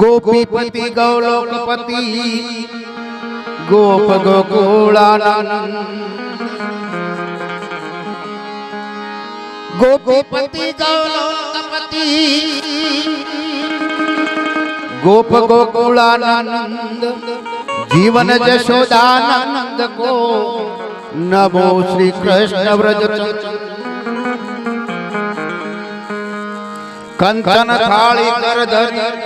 गोपीपति गौलोकपति, गोप गोकुलानंद गोपीपति गौलोकपति, गोप गोकुलानंद जीवन जशोदानंद को नमो श्री कृष्ण व्रज कंकन थाली कर धरी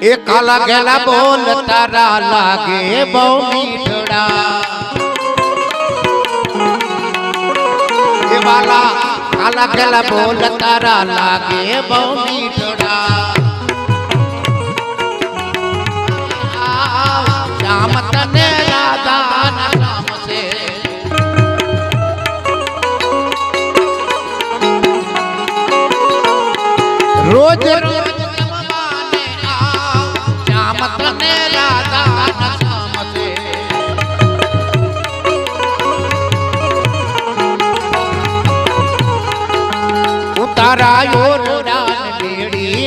એ કાલા ગેલા બોલ તારા લાગે બહુ મીઠડા એ વાલા કાલા ગેલા બોલ તારા લાગે બહુ મીઠડા શ્યામ તને રાધા નામ છે રોજ રોજ જમવાને આવ તને રાધા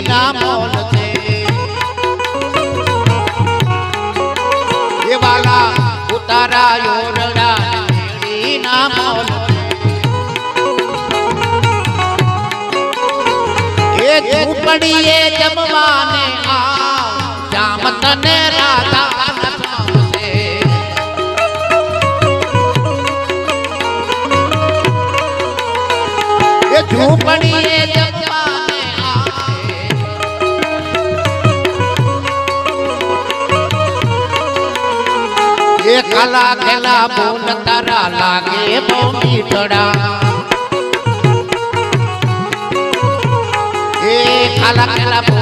ના વાલા ઉતારા યોરડાન બેડી જમવાને જામ તને રાધા નસમસે એ ઝૂંપડીએ જમવાને આવે એ કાલા ખેલા બોલ તારા લાગે બહુ મીઠડા એ કાલા ખેલા બોલ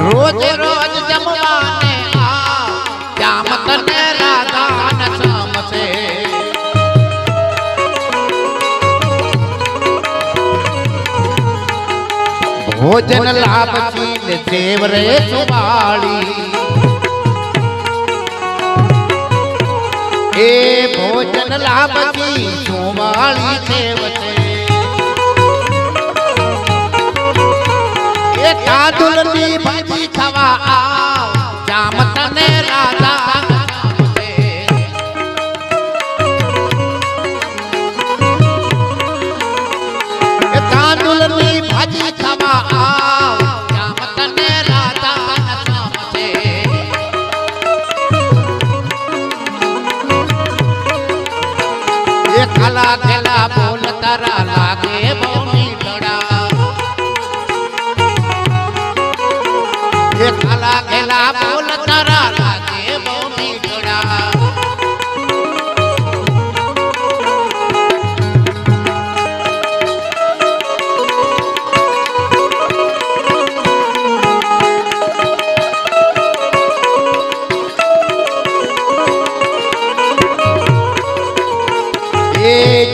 રોજ રોજ જમવાને આવ જામ તને રાધા ન સમસે ભોજન લાભ ચીલ દેવ રે સુવાળી એ ભોજન લાભ ચીલ સુવાળી દેવ છે એ કાદુલની ભાજી ખાવા આવ. જામ તને એ તાંદુલની ભાજી ખાવા આવ. જામ તને નામ એ ખાલા ખેલા બોલ તારા તારા લાગે બહુ મીઠડા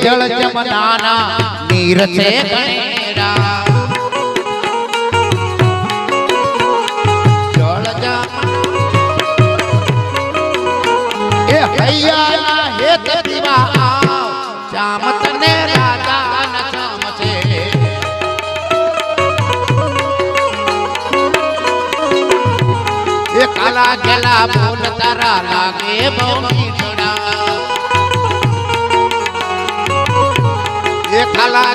જળ જમનાના નીર છે ગણેરા એ ફૂલ તારા લાગે બહુ મીઠડા એ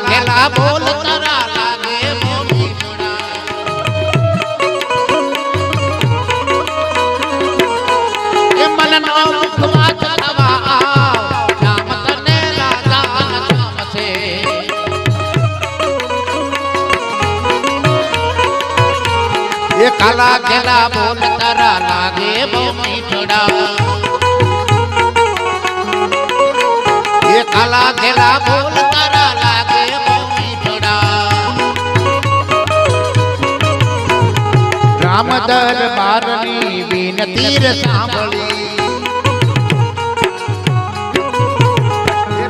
ખેલા બોલ તારા લાગે બહુ બોલ ભડા એ કાલા ધેલા બોલ તારા લાગે મમ્મી ભડા રામ દરબારની વિનતી રે સાંભળી.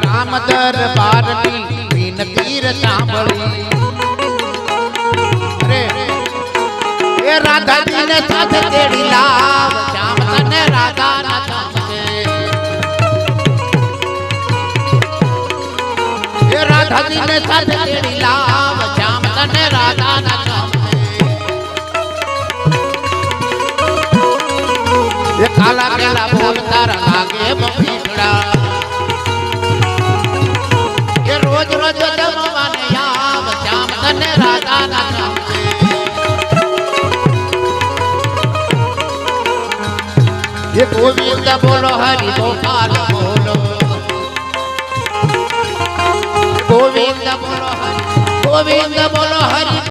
રામ દરબારની વિનતી સાંભળી. રે સાથે તેડી લા. તને રાધા ના સાથે તેડી લાવ શ્યામ તને રાધા ના ગમશે એ કાલા હે ગોવિંદ બોલો હરિ ગોપાલ બોલો. ગોવિંદ બોલો હરિ ગોવિંદ બોલો. હરિ